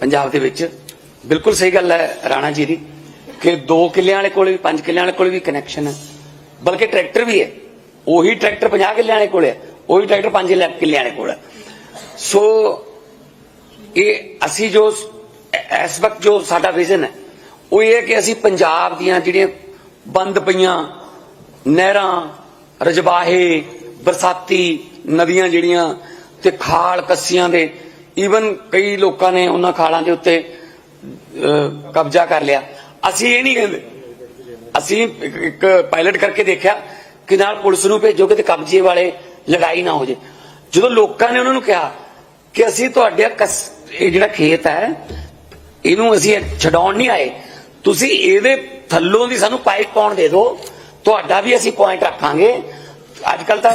ਪੰਜਾਬ ਦੇ ਵਿੱਚ। ਬਿਲਕੁਲ ਸਹੀ ਗੱਲ ਹੈ ਰਾਣਾ ਜੀ ਦੀ, ਕਿ 2 ਕਿੱਲਿਆਂ ਵਾਲੇ ਕੋਲ ਵੀ 5 ਕਿੱਲਿਆਂ ਵਾਲੇ ਕੋਲ ਵੀ ਕਨੈਕਸ਼ਨ ਹੈ। ਬਲਕਿ ਟਰੈਕਟਰ ਵੀ ਹੈ। ਉਹੀ ਟਰੈਕਟਰ 50 ਕਿੱਲਿਆਂ ਵਾਲੇ ਕੋਲ ਹੈ, ਉਹੀ ਟਰੈਕਟਰ 5 ਕਿੱਲਿਆਂ ਵਾਲੇ ਕੋਲ ਹੈ। ਸੋ ਇਹ ਅਸੀਂ ਜੋ ਇਸ ਵਕਤ ਜੋ ਸਾਡਾ ਵਿਜ਼ਨ ਹੈ, ਉਹ ਇਹ ਹੈ ਕਿ ਅਸੀਂ ਪੰਜਾਬ ਦੀਆਂ ਜਿਹੜੀਆਂ ਬੰਦ ਪਈਆਂ ਨਹਿਰਾਂ ਰਜਬਾਹੇ ਬਰਸਾਤੀ ਨਦੀਆਂ ਜਿਹੜੀਆਂ ਤੇ ਖਾਲ ਕੱਸੀਆਂ ਦੇ ਈਵਨ ਕਈ ਲੋਕਾਂ ਨੇ ਉਹਨਾਂ ਖਾਲਾਂ ਦੇ ਉੱਤੇ ਕਬਜ਼ਾ ਕਰ ਲਿਆ। ਅਸੀਂ ਇਹ ਨਹੀਂ ਕਹਿੰਦੇ। ਅਸੀਂ ਇੱਕ- ਪਾਇਲਟ ਕਰਕੇ ਦੇਖਿਆ ਕਿ ਨਾਲ ਪੁਲਿਸ ਨੂੰ ਭੇਜੋ ਕਿ ਤੇ ਕਬਜ਼ੇ ਵਾਲੇ ਲੜਾਈ ਨਾ ਹੋ ਜੇ। ਜਦੋਂ ਲੋਕਾਂ ਨੇ ਉਹਨਾਂ ਨੂੰ ਕਿਹਾ ਕਿ ਅਸੀਂ ਤੁਹਾਡੇ ਇਹ ਜਿਹੜਾ ਖੇਤ ਹੈ, ਇਹਨੂੰ ਅਸੀਂ ਛਡਾਉਣ ਨਹੀਂ ਆਏ। ਤੁਸੀਂ ਇਹਦੇ ਥੱਲੋਂ ਦੀ ਸਾਨੂੰ ਪਾਈਪ ਪਾਉਣ ਦੇ ਦਿਓ। ਤੁਹਾਡਾ ਵੀ ਅਸੀਂ ਪੁਆਇੰਟ ਰੱਖਾਂਗੇ। ਅੱਜ ਕੱਲ ਤਾਂ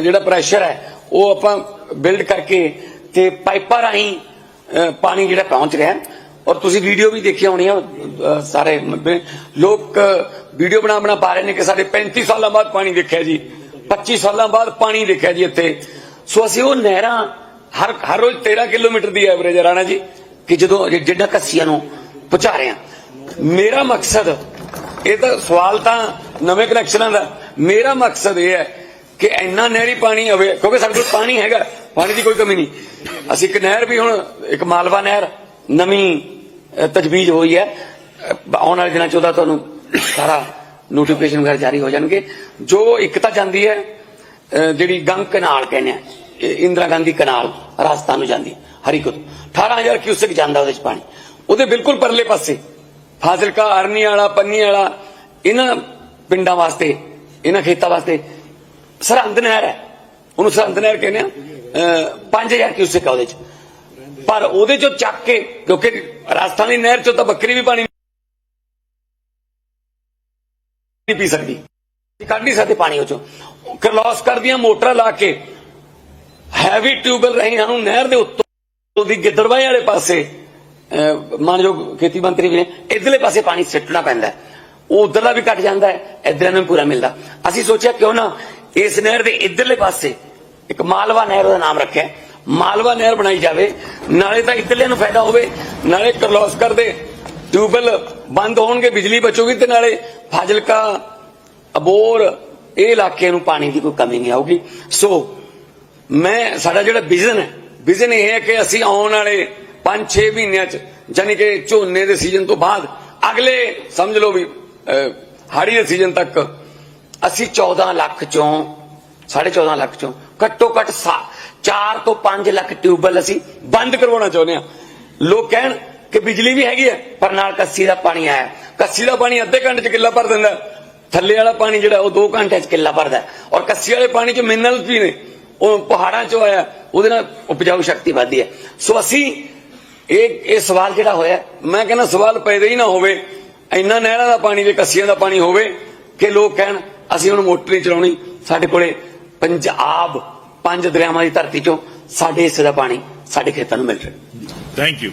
ਜਿਹੜਾ ਪ੍ਰੈਸ਼ਰ ਹੈ, ਉਹ ਆਪਾਂ ਬਿਲਡ ਕਰਕੇ ਤੇ ਪਾਈਪਾਂ ਰਾਹੀਂ ਪਾਣੀ ਜਿਹੜਾ ਪਹੁੰਚ ਰਿਹਾ ਔਰ ਤੁਸੀਂ ਵੀਡੀਓ ਵੀ ਦੇਖੀ ਹੋਣੀ ਆ ਸਾਰੇ ਲੋਕ ਵੀਡੀਓ ਬਣਾ ਬਣਾ ਪਾ ਰਹੇ ਨੇ ਕਿ ਸਾਡੇ 35 ਸਾਲਾਂ ਬਾਅਦ ਪਾਣੀ ਦੇਖਿਆ ਜੀ 25 ਸਾਲਾਂ ਬਾਅਦ ਪਾਣੀ ਦੇਖਿਆ ਜੀ ਇੱਥੇ। ਸੋ ਅਸੀਂ ਉਹ ਨਹਿਰਾਂ ਹਰ ਹਰ ਰੋਜ਼ 13 ਕਿਲੋਮੀਟਰ ਦੀ ਐਵਰੇਜ ਹੈ ਰਾਣਾ ਜੀ, ਕਿ ਜਦੋਂ ਜਿ- ਜਿਹੜਾ ਕੱਸੀਆਂ ਨੂੰ ਪਹੁੰਚਾ ਰਹੇ ਹਾਂ। ਮੇਰਾ ਮਕਸਦ, ਇਹ ਤਾਂ ਸਵਾਲ ਤਾਂ ਨਵੇਂ ਕਨੈਕਸ਼ਨਾਂ ਦਾ, ਮੇਰਾ ਮਕਸਦ ਇਹ ਹੈ ਕਿ ਇੰਨਾ ਨਹਿਰੀ ਪਾਣੀ ਆਵੇ ਕਿਉਂਕਿ ਸਾਡੇ ਕੋਲ ਪਾਣੀ ਹੈਗਾ। ਪਾਣੀ ਦੀ ਕੋਈ ਕਮੀ ਨਹੀਂ। ਅਸੀਂ ਇੱਕ ਨਹਿਰ ਵੀ ਹੁਣ ਇੱਕ ਮਾਲਵਾ ਨਹਿਰ ਨਵੀਂ ਤਜਵੀਜ਼ ਹੋਈ ਹੈ। ਆਉਣ ਵਾਲੇ ਦਿਨਾਂ ਚ ਉਹਦਾ ਤੁਹਾਨੂੰ ਸਾਰਾ ਨੋਟੀਫਿਕੇਸ਼ਨ ਵਗੈਰਾ ਜਾਰੀ ਹੋ ਜਾਣਗੇ। ਜੋ ਇੱਕ ਤਾਂ ਜਾਂਦੀ ਹੈ ਜਿਹੜੀ ਗੰਗ ਕਨਾਲ ਕਹਿੰਦੇ ਆ ਇੰਦਰਾ ਗਾਂਧੀ ਕਨਾਲ ਰਾਜਸਥਾਨ ਨੂੰ ਜਾਂਦੀ ਹੈ, ਹਰੀਕੁਦ 18000 ਕਿਊਸੈਕ ਜਾਂਦਾ ਉਹਦੇ ਚ ਪਾਣੀ। ਉਹਦੇ ਬਿਲਕੁਲ ਪਰਲੇ ਪਾਸੇ ਫਾਜ਼ਿਲਕਾ ਅਰਨੀ ਵਾਲਾ ਪੰਨੀ ਵਾਲਾ ਇਹਨਾਂ ਪਿੰਡਾਂ ਵਾਸਤੇ ਇਹਨਾਂ ਖੇਤਾਂ ਵਾਸਤੇ ਸਰਹੰਦ ਨਹਿਰ ਹੈ। ਉਹਨੂੰ ਸਰਹੰਦ ਨਹਿਰ ਕਹਿੰਦੇ ਆ। 5000 ਕਿਊਸੈਕ ਆ ਉਹਦੇ ਚ? ਪਰ ਉਹਦੇ ਚੋਂ ਚੱਕ ਕੇ ਕਿਉਂਕਿ ਰਾਜਸਥਾਨੀ ਨਹਿਰ ਚੋਂ ਤਾਂ ਬੱਕਰੀ ਵੀ ਪਾਣੀ ਨਹੀਂ ਪੀ ਸਕਦੀ। ਕੱਢ ਨਹੀਂ ਸਕਦੇ ਪਾਣੀ ਉਹ ਚੋਂ। ਕਰਲੌਸ ਕਰਦੀਆਂ ਮੋਟਰਾਂ ਲਾ ਕੇ ਹੈਵੀ ਟਿਊਬਲ ਰਹੀ ਨੂੰ ਨਹਿਰ ਦੇ ਉੱਤੋਂ ਦੀ ਗਿੱਦੜਵਾਏ ਵਾਲੇ ਪਾਸੇ ਅਹ, ਮਾਨਯੋਗ ਖੇਤੀ ਮੰਤਰੀ ਵੀ ਨੇ ਇਧਰਲੇ ਪਾਸੇ ਪਾਣੀ ਸਿੱਟਣਾ ਪੈਂਦਾ। ਉਹ ਉਧਰਲਾ ਵੀ ਘਟ ਜਾਂਦਾ ਹੈ ਇਧਰ ਨੂੰ ਪੂਰਾ ਮਿਲਦਾ। ਅਸੀਂ ਸੋਚਿਆ ਕਿਉਂ ਨਾ ਇਸ ਨਹਿਰ ਦੇ ਇਧਰਲੇ ਪਾਸੇ ਇੱਕ ਮਾਲਵਾ ਨਹਿਰ ਦਾ ਨਾਮ ਰੱਖਿਆ। ਮਾਲਵਾ ਨਹਿਰ ਬਣਾਈ ਜਾਵੇ, ਨਾਲੇ ਤਾਂ ਇਧਰਲੇ ਨੂੰ ਫਾਇਦਾ ਹੋਵੇ, ਨਾਲੇ ਕਰਲੋਸਕਰ ਦੇ ਟਿਊਬਲ ਬੰਦ ਹੋਣਗੇ, ਬਿਜਲੀ ਬਚੂਗੀ ਤੇ ਨਾਲੇ ਫਾਜ਼ਿਲਕਾ, ਅਬੋਰ, ਇਹ ਇਲਾਕੇ ਨੂੰ ਪਾਣੀ ਦੀ ਕੋਈ ਕਮੀ ਨਹੀਂ ਆਊਗੀ। ਸੋ ਮੈਂ, ਸਾਡਾ ਜਿਹੜਾ ਵਿਜ਼ਨ ਹੈ ਵਿਜ਼ਨ ਇਹ ਹੈ ਕਿ ਅਸੀਂ ਆਉਣ ਵਾਲੇ 5-6 ਮਹੀਨਿਆਂ ਚ ਯਾਨੀ ਕਿ ਝੋਨੇ ਦੇ ਸੀਜ਼ਨ ਤੋਂ ਬਾਅਦ, ਅਗਲੇ, ਸਮਝ ਲਓ ਵੀ ਹਾੜੀ ਦੇ ਸੀਜ਼ਨ ਤੱਕ, ਅਸੀਂ 14 ਲੱਖ ਚੋਂ 14.5 ਲੱਖ ਚੋਂ ਘੱਟੋ ਘੱਟ 4 ਤੋਂ 5 ਲੱਖ ਟਿਊਬਲ ਅਸੀਂ ਬੰਦ ਕਰਵਾਉਣਾ ਚਾਹੁੰਦੇ ਹਾਂ। ਲੋਕ ਕਹਿਣ ਕਿ ਬਿਜਲੀ ਵੀ ਹੈਗੀ ਹੈ, ਪਰ ਨਾਲ ਕੱਸੀ ਦਾ ਪਾਣੀ ਆਇਆ। ਕੱਸੀ ਦਾ ਪਾਣੀ ਅੱਧੇ ਘੰਟੇ ਚ ਕਿੱਲਾ ਭਰ ਦਿੰਦਾ ਥੱਲੇ ਵਾਲਾ ਪਾਣੀ ਜਿਹੜਾ, ਉਹ 2 ਘੰਟੇ ਚ ਕਿੱਲਾ ਭਰਦਾ ਔਰ ਕੱਸੀ ਵਾਲੇ ਪਾਣੀ ਚ ਮਿਨਰਲਸ ਵੀ ਨੇ। ਉਹ ਪਹਾੜਾਂ ਚੋਂ ਆਇਆ, ਉਹਦੇ ਨਾਲ ਉਪਜਾਊ ਸ਼ਕਤੀ ਵੱਧਦੀ ਹੈ। ਸੋ ਅਸੀਂ ਇਹ ਇਹ ਸਵਾਲ ਜਿਹੜਾ ਹੋਇਆ, ਮੈਂ ਕਹਿੰਦਾ ਸਵਾਲ ਪੈਦਾ ਹੀ ਨਾ ਹੋਵੇ। ਇੰਨਾ ਨਹਿਰਾਂ ਦਾ ਪਾਣੀ ਤੇ ਕੱਸੀਆਂ ਦਾ ਪਾਣੀ ਹੋਵੇ, ਕਿ ਲੋਕ ਕਹਿਣ, ਅਸੀਂ ਹੁਣ ਮੋਟਰ ਨਹੀਂ ਚਲਾਉਣੀ, ਸਾਡੇ ਕੋਲੇ ਪੰਜਾਬ ਪੰਜ ਦਰਿਆਵਾਂ ਦੀ ਧਰਤੀ ਚੋਂ ਸਾਡੇ ਹਿੱਸੇ ਦਾ ਪਾਣੀ ਸਾਡੇ ਖੇਤਾਂ ਨੂੰ ਮਿਲ ਰਿਹਾ। Thank you